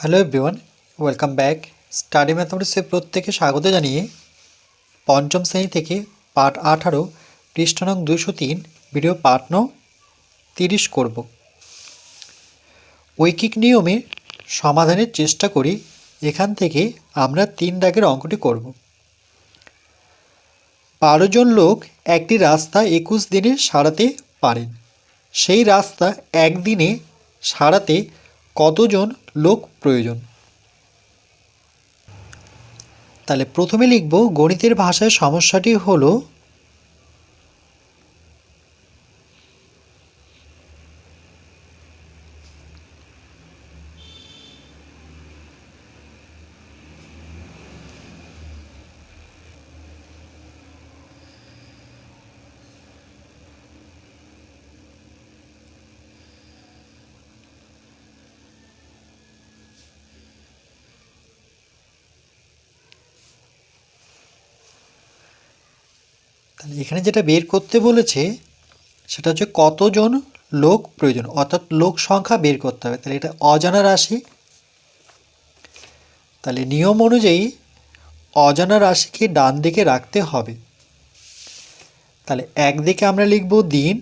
Hello everyone welcome back study ম্যাথমেটিক্সে প্রত্যেকে স্বাগত জানিয়ে পঞ্চম শ্রেণি থেকে পাঠ আঠারো, পৃষ্ঠ নং দুশো তিন ভিডিও পাঠ নং তিরিশ করব। ঐকিক নিয়মে সমাধানের চেষ্টা করি, এখান থেকে আমরা তিন দাগের অঙ্কটি করব। বারো জন লোক একটি রাস্তা একুশ দিনে সারাতে পারেন। সেই রাস্তা একদিনে সারাতে কতজন লোক প্রয়োজন? তাহলে প্রথমে লিখব গণিতের ভাষায় সমস্যাটি হলো তাহলে এখানে যেটা বের করতে বলেছে, সেটা হচ্ছে কতজন লোক প্রয়োজন? অর্থাৎ লোক সংখ্যা বের করতে হবে। তাহলে এটা অজানা রাশি। তাহলে নিয়ম অনুযায়ী অজানা রাশিকে ডান দিকে রাখতে হবে। তাহলে একদিকে আমরা লিখব দিন,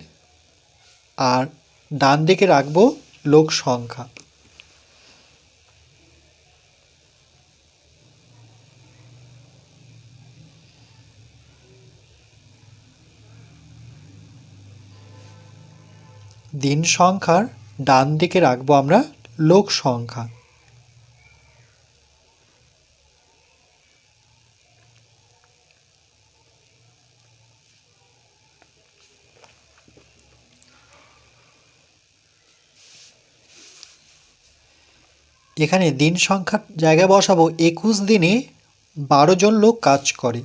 আর ডান দিকে রাখব লোক সংখ্যা। দিন সংখ্যার ডান দিকে রাখব আমরা লোক সংখ্যা। এখানে দিন সংখ্যার জায়গায় বসাবো, একুশ দিনে বারো জন লোক কাজ করে।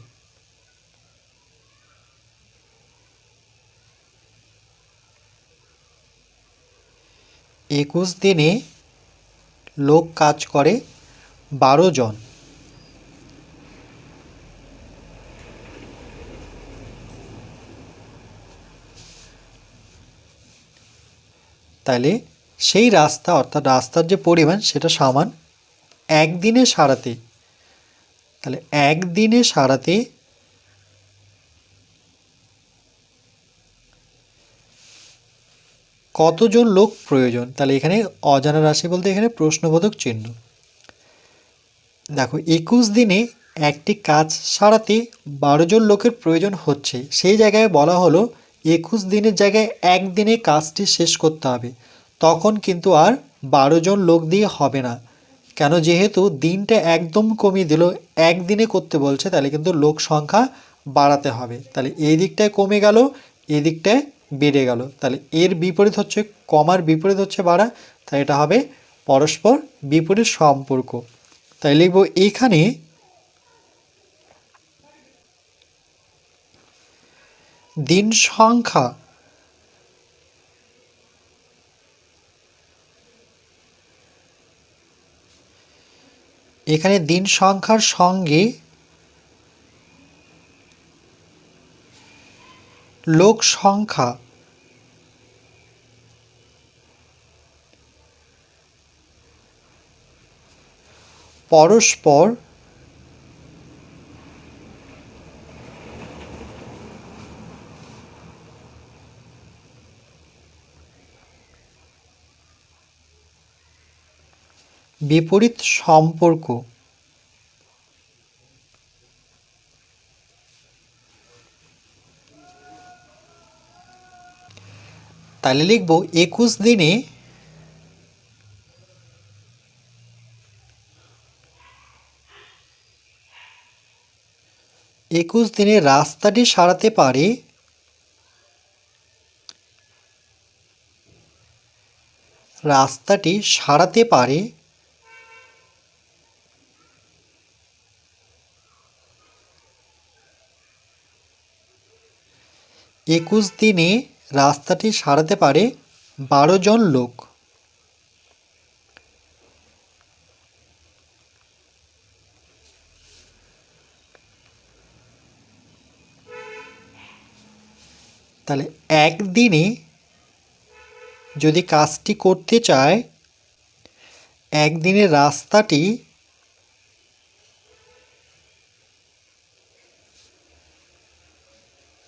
একুশ দিনে লোক কাজ করে বারো জন। তাহলে সেই রাস্তা, অর্থাৎ রাস্তার যে পরিমাণ, সেটা সমান একদিনে সারাতে। তাহলে একদিনে সারাতে কতজন লোক প্রয়োজন? তাহলে এখানে অজানা রাশি বলতে এখানে প্রশ্নবোধক চিহ্ন। দেখো, একুশ দিনে একটি কাজ সারাতে বারো জন লোকের প্রয়োজন হচ্ছে। সেই জায়গায় বলা হলো, একুশ দিনের জায়গায় একদিনে কাজটি শেষ করতে হবে। তখন কিন্তু আর বারো জন লোক দিয়ে হবে না। কেন? যেহেতু দিনটা একদম কমিয়ে দিল, একদিনে করতে বলছে, তাহলে কিন্তু লোক সংখ্যা বাড়াতে হবে। তাহলে এই দিকটায় কমে গেল, এই দিকটায় বেড়ে গেল। তাহলে এর বিপরীত হচ্ছে, কমার বিপরীত হচ্ছে বাড়া তাই এটা হবে পরস্পর বিপরীত সম্পর্ক। তাই লিখব এখানে দিন সংখ্যা এখানে দিন সংখ্যার সঙ্গে লোক সংখ্যা পরস্পর বিপরীত সম্পর্ক। তাহলে লিখব একুশ দিনে একুশ দিনে রাস্তাটি সারাতে পারে? রাস্তাটি সারাতে পারে? একুশ দিনে রাস্তাটি সারাতে পারে বারো জন লোক। তাহলে একদিনে যদি কাজটি করতে চায়, একদিনের রাস্তাটি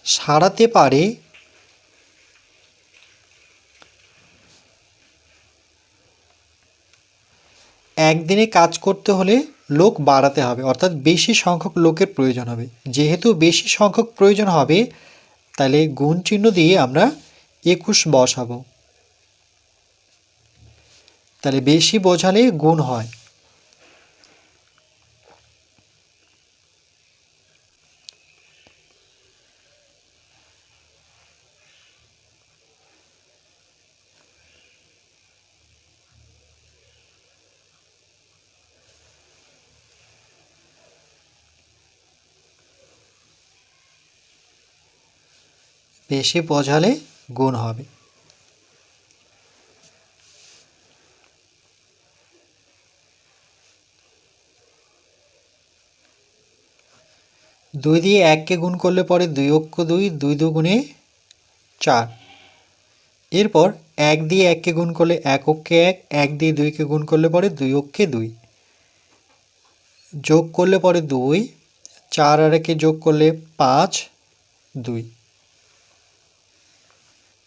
সারাতে পারে একদিনে কাজ করতে হলে লোক বাড়াতে হবে, অর্থাৎ বেশি সংখ্যক লোকের প্রয়োজন হবে। যেহেতু বেশি সংখ্যক প্রয়োজন হবে তাহলে গুণ চিহ্ন দিয়ে আমরা একুশ বসাবো। তাহলে বেশি বোঝালে গুণ হয়। বেশি বোঝালে গুণ হবে। দুই দিয়ে এককে গুণ করলে পরে দুই অক্ষ দুই দুই দুগুণে চার। এরপর এক দিয়ে এককে গুণ করলে এক অক্ষে এক এক দিয়ে দুইকে গুণ করলে পরে দুই অক্ষে দুই। যোগ করলে পরে দুই, চার আর একে যোগ করলে পাঁচ, দুই।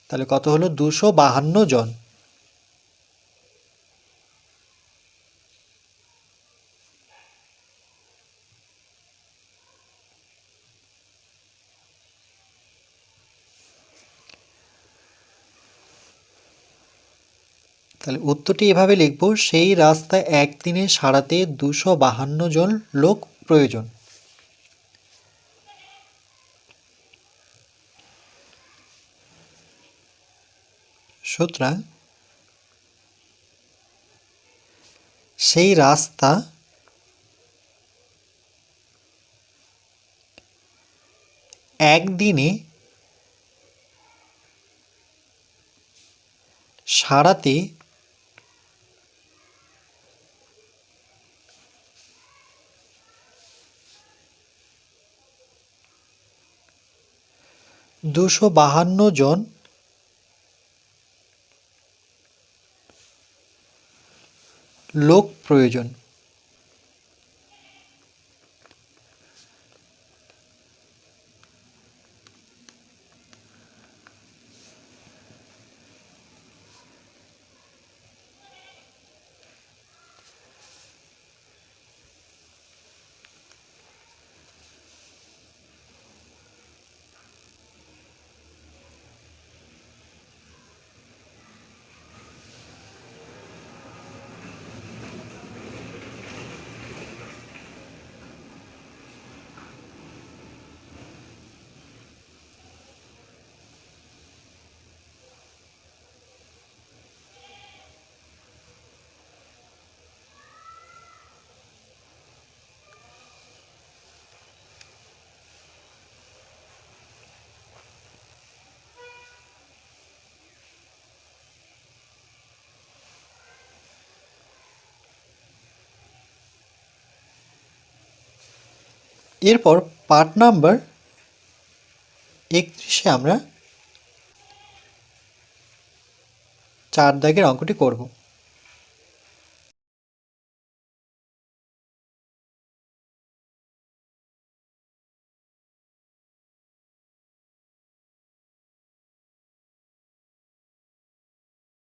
তাহলে কত হলো? দুশো বাহান্ন জন। তাহলে উত্তরটি এভাবে লিখব, সেই রাস্তায় একদিনে সারাতে দুশো বাহান্ন জন লোক প্রয়োজন। সুতরাং সেই রাস্তা একদিনে সারাতে দুশো বাহান্ন জন লোক প্রয়োজন। এরপর পার্ট নাম্বার একত্রিশে আমরা চার দাগের অঙ্কটি করব।